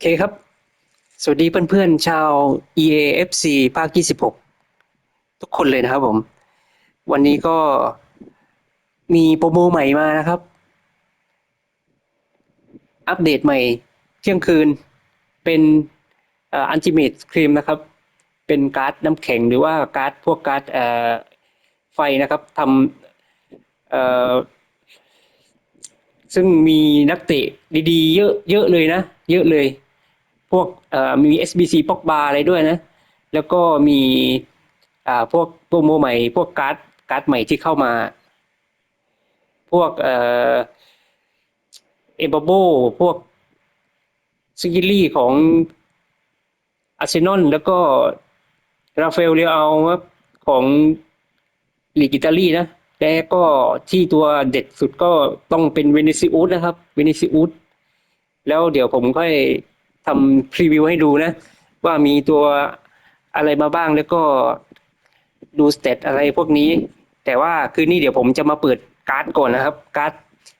เคครับ สวัสดีเพื่อนๆ ชาว EAFC ภาค 26 ทุกคนเลยนะครับผม วันนี้ก็มีโปรโมใหม่มานะครับ อัปเดตใหม่เที่ยงคืน เป็นอันติเม e ครีมนะครับ เป็นการ์ดน้ำแข็งหรือว่าการ์ดพวกการ์ดไฟนะครับทำซึ่งมีนักเตะดีๆ เยอะเยอะเลยนะ เยอะเลย พวกเอ่อมี SBC ปอกบาอะไรด้วยนะ แล้วก็มีพวกโปรโมใหม่ พวกการ์ดการ์ดใหม่ที่เข้ามา พวกเอ่อเอเบโบพวกซิกิลี่ของอาร์เซนอลแล้วก็ราฟาเอลเรียลของลีกอิตาลีนะและก็ที่ตัวเด็ดสุดก็ต้องเป็นเวเนซิอุสนะครับ เวเนซิอุสแล้วเดี๋ยวผมค่อย ทำพรีวิวให้ดูนะ ว่ามีตัวอะไรมาบ้างแล้วก็ดูสเตตอะไรพวกนี้ แต่ว่าคืนนี้เดี๋ยวผมจะมาเปิดการ์ดก่อนนะครับ การ์ด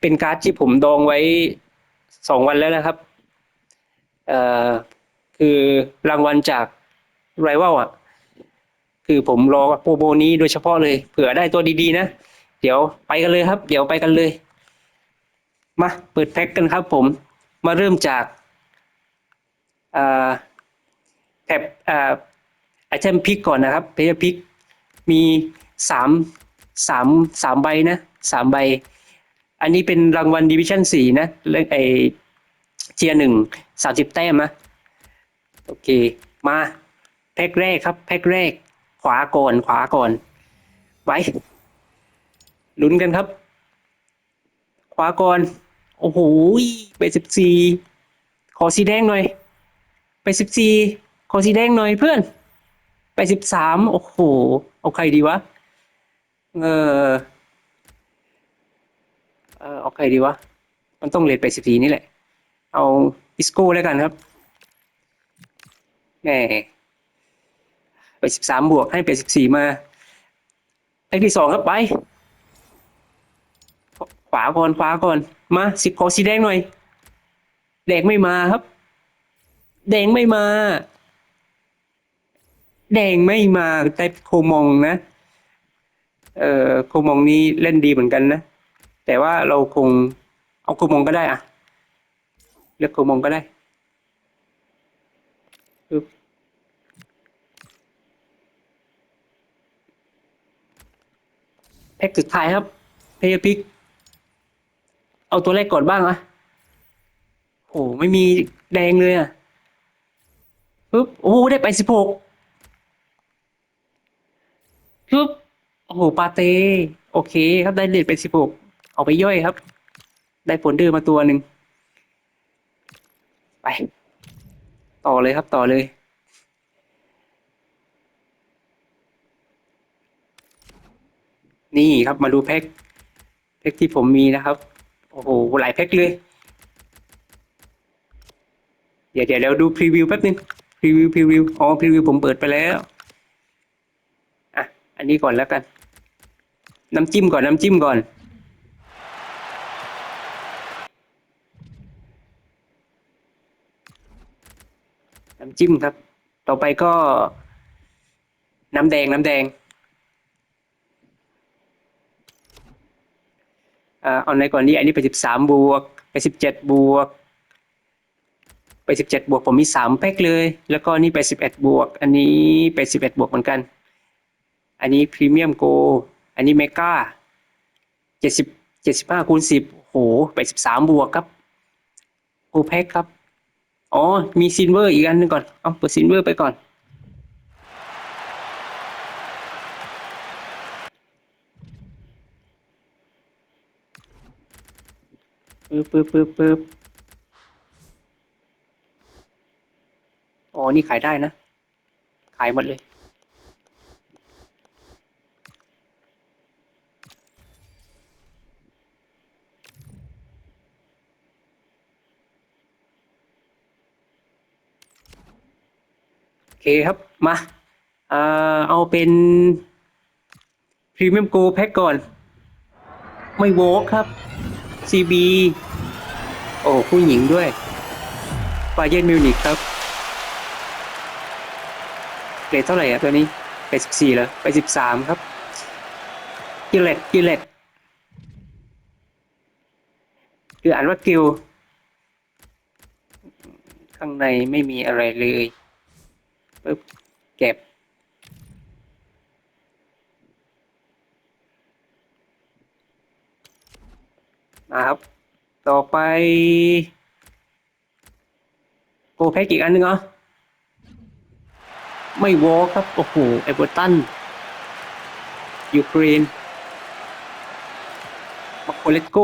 เป็นการ์ดที่ผมดองไว้สองวันแล้วนะครับเอ่อคือรางวัลจากไรวัลอะ คือผมรอโปรโมนี้โดยเฉพาะเลยเผื่อได้ตัวดีๆนะ เดี๋ยวไปกันเลยครับ เดี๋ยวไปกันเลย มาเปิดแพ็กกันครับผมมาเริ่มจาก แท็บอาไอเทมพิกก่อนนะครับเพย์พิกมีสามสามสามใบนะสามใบ อันนี้เป็นรางวัลดิวิชั่นสี่นะเรื่องไอเทียหนึ่งสามสิบแต้มนะโอเค มาแพ็กแรกครับ แพ็กแรก ขวาก่อน ขวาก่อน ไว้ลุ้นกันครับ ขวาก่อน โอ้โหไปสิบสี่ขอสีแดงหน่อย ไปสิบสี่ขอสีแดงหน่อยเพื่อน ไปสิบสามโอ้โห เอาใครดีวะ เออเออเอาใครดีวะ มันต้องเลทไปสิบสี่นี่แหละ เอาอิสโก้แล้วกันครับแหมไปสิบสามบวกให้ไปสิบสี่มาเลขที่สองครับไป ขวาก่อนขวาก่อน มาสิบขอสีแดงหน่อยแดงไม่มาครับ แดงไม่มา แดงไม่มาแต่โคมองนะ เอ่อโคมองนี้เล่นดีเหมือนกันนะ แต่ว่าเราคง เอาโคมองก็ได้อะเลือกโคมองก็ได้ปึ๊บแพ็กสุดท้ายครับเพย์พิก เอาตัวแรกก่อนบ้างอะโอ้ไม่มีแดงเลยอะ ปึ๊บโอ้ได้ไปสิบหกปึ๊บโอ้โหปาเต้โอเค ครับได้เลทไปสิบหกเอาไปย่อยครับ ได้ผลดื้อมาตัวหนึ่งไป ต่อเลยครับต่อเลยนี่ครับมาดูแพ็คแพ็คที่ผมมีนะครับ โอ้โหหลายแพ็คเลย เดี๋ยวเดี๋ยวเราดูพรีวิวแป๊บนึง รีวิวพรีวิวอ๋อพรีวิวผมเปิดไปแล้วอะอันนี้ก่อนแล้วกัน น้ำจิ้มก่อนน้ำจิ้มก่อน น้ำจิ้มครับ ต่อไปก็ น้ำแดงน้ำแดงอ่าเอาไหนก่อนนี้อันนี้ไปสิบสามบวกไปสิบเจ็ดบวก ไปสิบเจ็ดบวกผมมีสามแพ็คเลย แล้วก็นี่ไปสิบเอ็ดบวก อันนี้ไปสิบเอ็ดบวกเหมือนกัน อันนี้พรีเมียมโก อันนี้เมกาเจ็ดสิบเจ็ดสิบห้าคูณสิบโหไปสิบสามบวกครับโอแพ็คครับ อ๋อ มีซินเวอร์อีกอันหนึงก่อน เอาเปิดซินเวอร์ไปก่อน ปึ๊บปึ๊บปึ๊บปึ๊บ อ๋อนี่ขายได้นะ ขายหมดเลย โอเคครับ มาเอ่อเอาเป็นพรีเมียมโกแพ็กก่อน ไม่โวกครับ CB โอ้ผู้หญิงด้วยบาเยิร์นมิวนิกครับ รดเท่าไหร่อะตัวนี้ไปสิบสี่แล้วไปสิบสามครับกิเลตกิเลตคืออ่านว่ากิลข้างในไม่มีอะไรเลยปึ๊บเก็บมาครับ ต่อไปโกแพ็กอีกอันนึงเหรอ ไม่วอลครับ โอ้โหเอเวอร์ตันยูเครนมาโคเลตโก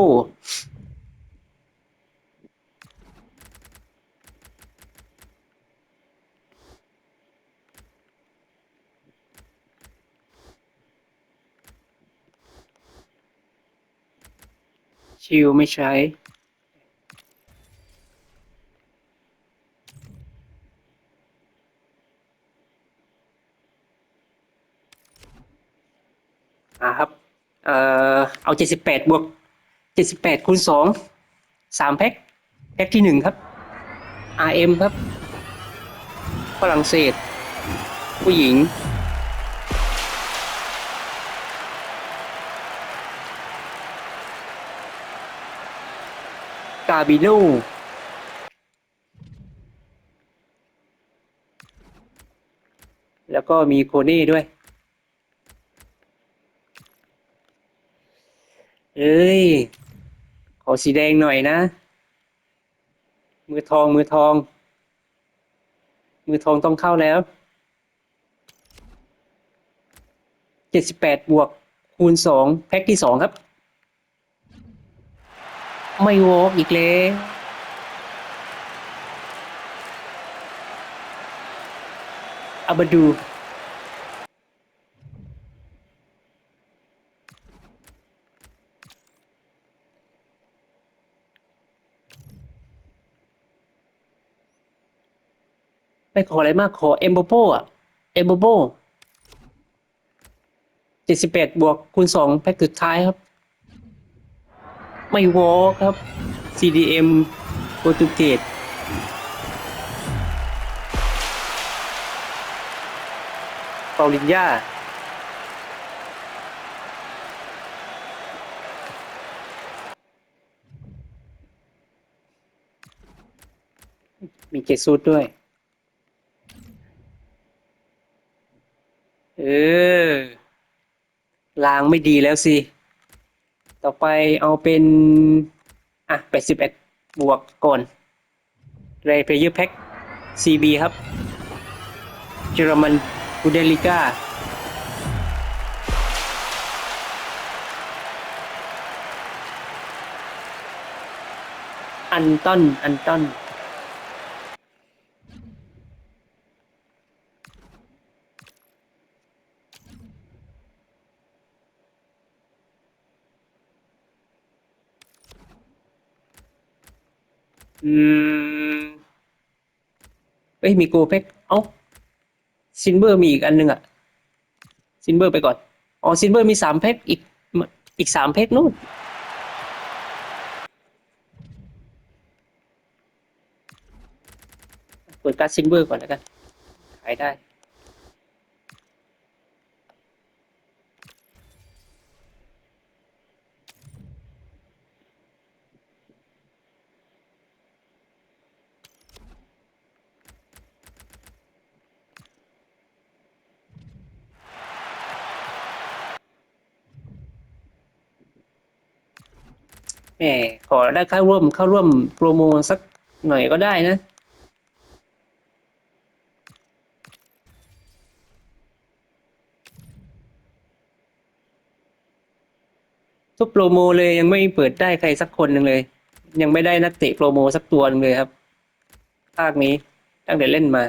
ชิลไม่ใช้ อ่าครับ เอ่อเอาเจ็ดสิบแปดบวกเจ็ดสิบแปดคูณสองสามแพ็คแพ็คที่หนึ่งครับ RM ครับฝรั่งเศส ผู้หญิง กาบิโนแล้วก็มีโคเน่ด้วย เอ้ย ขอสีแดงหน่อยนะ มือทองมือทอง มือทองต้องเข้าแล้ว เจ็ดสิบแปดบวก คูณสองแพ็คที่สองครับ ไม่วอกอีกแล้วเอามาดู ไม่ขออะไรมากขอเอมโบโบอะเอมโบโบเจ็ดสิบแปดบวกคูณสองแพ็คสุดท้ายครับ ไม่วอลครับ CDM โปรตุเกสเปาลินยามีเจซูดด้วย เออ ลางไม่ดีแล้วสิ ต่อไปเอาเป็น อะ 81 บวกก่อนเรย์เพย์เยอร์แพ็ค CB ครับเยอรมันบูเดลิก้าอันตันอันตัน อืม เอ้ยมีโกเพ็กเอ้าซินเบอร์มีอีกอันหนึงอะซินเบอร์ไปก่อน อ๋อซินเบอร์มีสามเพ็คอีกอีกสามเพ็คนู่นเปิดการ์ดซินเบอร์ก่อนแล้วกัน ขายได้ แหมขอได้เข้าร่วมเข้าร่วมโปรโมสักหน่อยก็ได้นะ ทุกโปรโมเลยยังไม่เปิดได้ใครสักคนหนึ่งเลย ยังไม่ได้นักเตะโปรโมสักตัวนึงเลยครับ ภาคนี้ตั้งแต่เล่นมา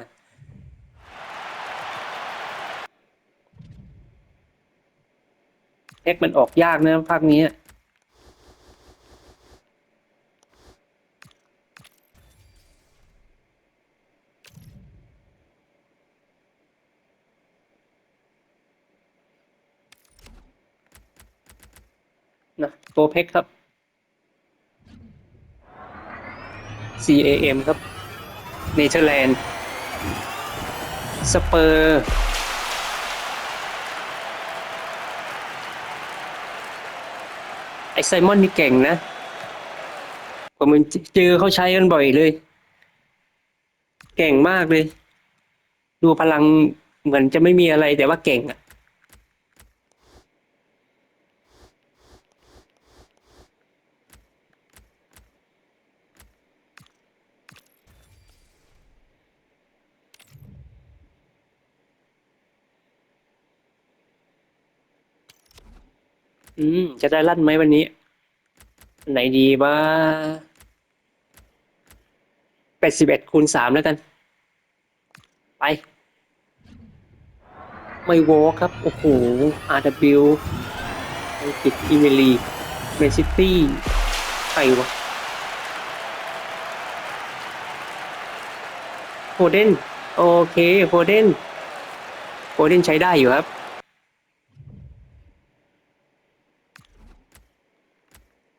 เอ็กมันออกยากนะภาคนี้ นะโกเพ็กครับ CAM ครับเนเธอร์แลนด์สเปอร์ไอไซมอนนี่เก่งนะ ผมมันเจอเขาใช้กันบ่อยเลย เก่งมากเลย ดูพลังเหมือนจะไม่มีอะไรแต่ว่าเก่งอะ อืม จะได้ลั่นไหมวันนี้ ไหนดีว่าแปดสิบเอ็ดคูณสามแล้วกัน ไป ไม่วอลครับ โอ้โห RW อังกฤษพรีเมียร์ลีกแมนซิตี้ใครวะโฟเดน โอเคโฟเดนโฟเดนใช้ได้อยู่ครับ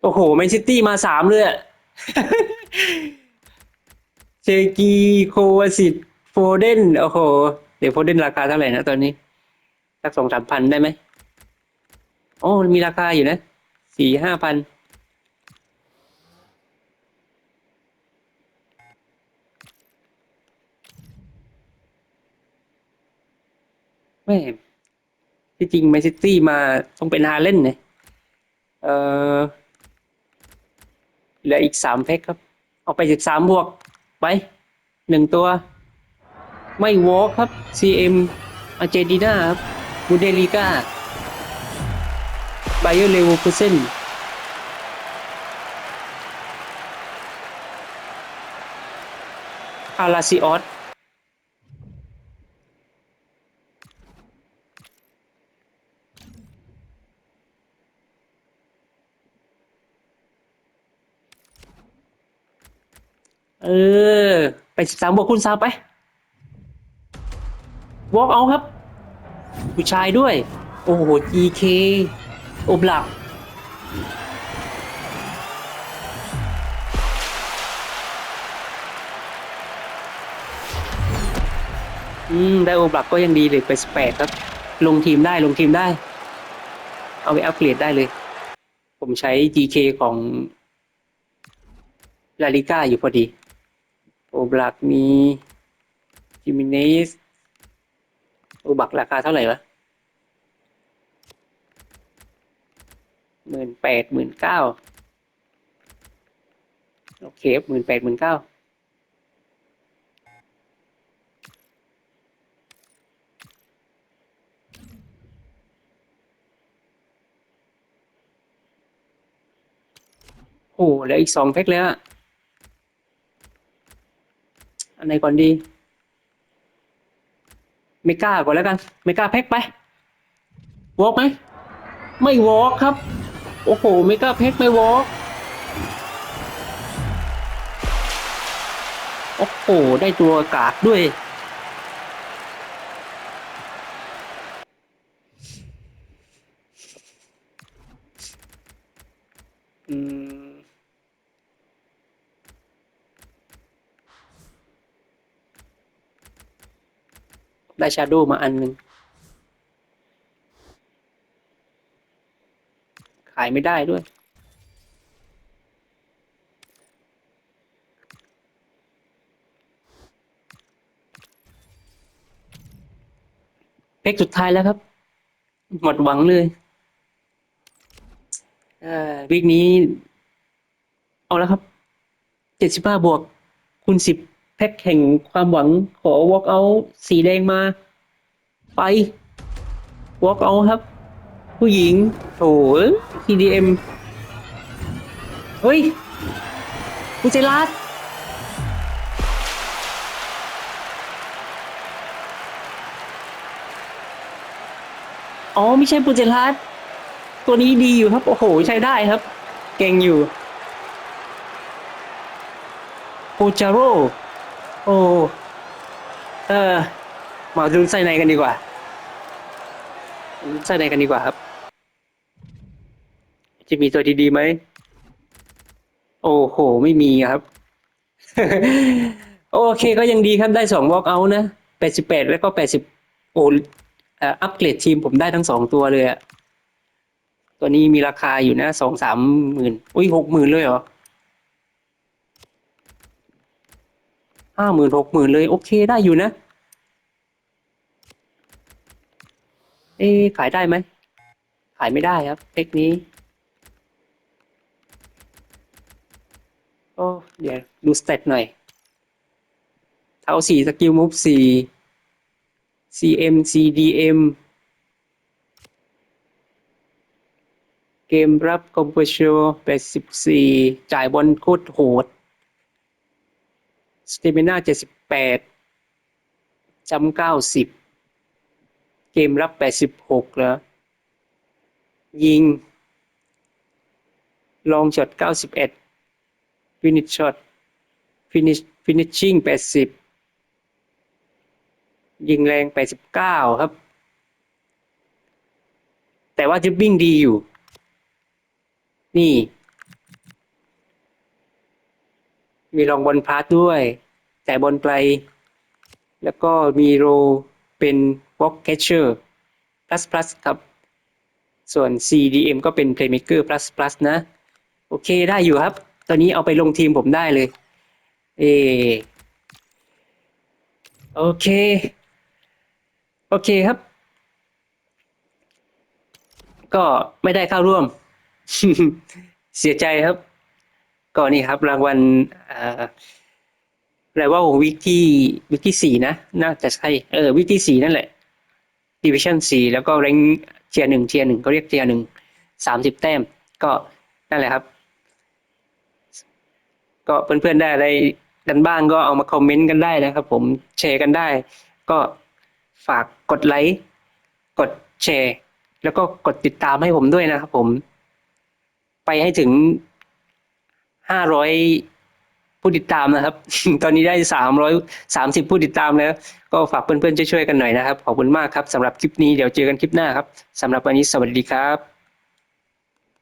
โอ้โหแมนซิตี้มาสามเลยอะเชกีโควาสิตโฟเดนโอ้โห เดี๋ยวโฟเดนราคาเท่าไหร่นะตอนนี้ สักสองสามพันได้ไหมโอ้มีราคาอยู่นะสี่ห้าพันแม่ที่จริงแมนซิตี้มาต้องเป็นฮาเล่นเนี่ยเออ เหลืออีกสามเพ็คครับ เอาไปสิบสามบวก ไปหนึ่งตัว ไม่วอลครับ CM อาเจดีนาครับบูเดลิก้าไบเออร์เลวคูเซนอาราซิออส เออ ไปสิบสามบวกคูณสามไป วอล์กเอาครับ ผู้ชายด้วย โอ้โห GK โอบหลัก อืม ได้อบหลักก็ยังดีเลยไปสแปดครับ ลงทีมได้ลงทีมได้ เอาไปอัปเกรดได้เลย ผมใช้ GK ของลาลิก้าอยู่พอดี โอบลักมีจิมิเนสโอบักราคาเท่าไหร่วะหมื่นแปดหมื่นเก้าโอเคหมื่นแปดหมื่นเก้าโอ้เหลืออีกสองแพ็คแล้ว อะอันไหนก่อนดีไม่กล้าก่อนแล้วกันไม่กล้าแพ็คไปวอล์กไหม ไม่วอล์กครับ โอ้โหไม่กล้าแพ็คไม่วอล์กโอ้โห ได้ตัวกากด้วย อืม ได้ชาโดว์มาอันหนึ่งขายไม่ได้ด้วย เพกสุดท้ายแล้วครับ หมดหวังเลยเออวีคนี้ เอาแล้วครับ เจ็ดสิบห้าบวกคูณสิบ แพ็คแห่งความหวังขอ walk out สีแดงมา ไป walk out ครับ ผู้หญิงโถ CDM เฮ้ยกูใจรัดอ๋อไม่ใช่ปูเจรัสตัวนี้ดีอยู่ครับ โอ้โห ใช้ได้ครับ เก่งอยู่โปจาโร โอ้ เออมาดูไส้ในกันดีกว่าไส้ในกันดีกว่าครับ จะมีตัวดีๆไหม โอ้โห ไม่มีครับ โอเคก็ยังดีครับได้สองวอล์กเอานะแปดสิบแปดแล้วก็แปดสิบโอ้อ่ออัปเกรดทีมผมได้ทั้งสองตัวเลยอะตัวนี้มีราคาอยู่นะสองสามหมื่นอุ้ยหกหมื่นเลยเหรอ ห้าหมื่นหกหมื่นเลย โอเคได้อยู่นะ เอ๊ขายได้ไหม ขายไม่ได้ครับเทคนี้โอ้เดี๋ยวดูสเตตหน่อย เท้าสี่สกิลมูฟสี่ CM CDM เกมรับคอมโพชแปดสิบสี่จ่ายบอลโคตรโหด สเตมิน่าเจ็ดสิบแปดจำเก้าสิบเกมรับแปดสิบหกแล้ว ยิง ลองช็อตเก้าสิบเอ็ดฟินิชช็อตฟินิชฟินิชชิ่งแปดสิบยิงแรงแปดสิบเก้าครับ แต่ว่าดริบบิ้งดีอยู่ นี่ มีลองบอลพาสด้วย แต่บอลไกล แล้วก็มีโรเป็นวอ l แคชเชอร์ plus plus ครับ ส่วน CDM ก็เป็น Playmaker plus plus นะ โอเคได้อยู่ครับ ตอนนี้เอาไปลงทีมผมได้เลย เออโอเค โอเคครับ ก็ไม่ได้เข้าร่วม เสียใจครับ ก็นี่ครับรางวัลอะไรว่าวิกที่วิกที่สี่นะน่าจะใช่เออวิกที่สี่นั่นแหละดิวิชั่นสี่แล้วก็แรงเทียหนึ่งเทียหนึ่งเขาเรียกเทียหนึ่งสามสิบแต้ม ก็นั่นแหละครับ ก็เพื่อนๆได้อะไรกันบ้างก็เอามาคอมเมนต์กันได้นะครับ ผมแชร์กันได้ ก็ฝากกดไลค์กดแชร์ แล้วก็กดติดตามให้ผมด้วยนะครับผม ไปให้ถึงห้าร้อย ผู้ติดตามนะครับ ตอนนี้ได้สามร้อยสามสิบผู้ติดตามแล้ว ก็ฝากเพื่อนๆช่วยๆกันหน่อยนะครับ ขอบคุณมากครับสำหรับคลิปนี้เดี๋ยวเจอกันคลิปหน้าครับสำหรับวันนี้สวัสดีครับ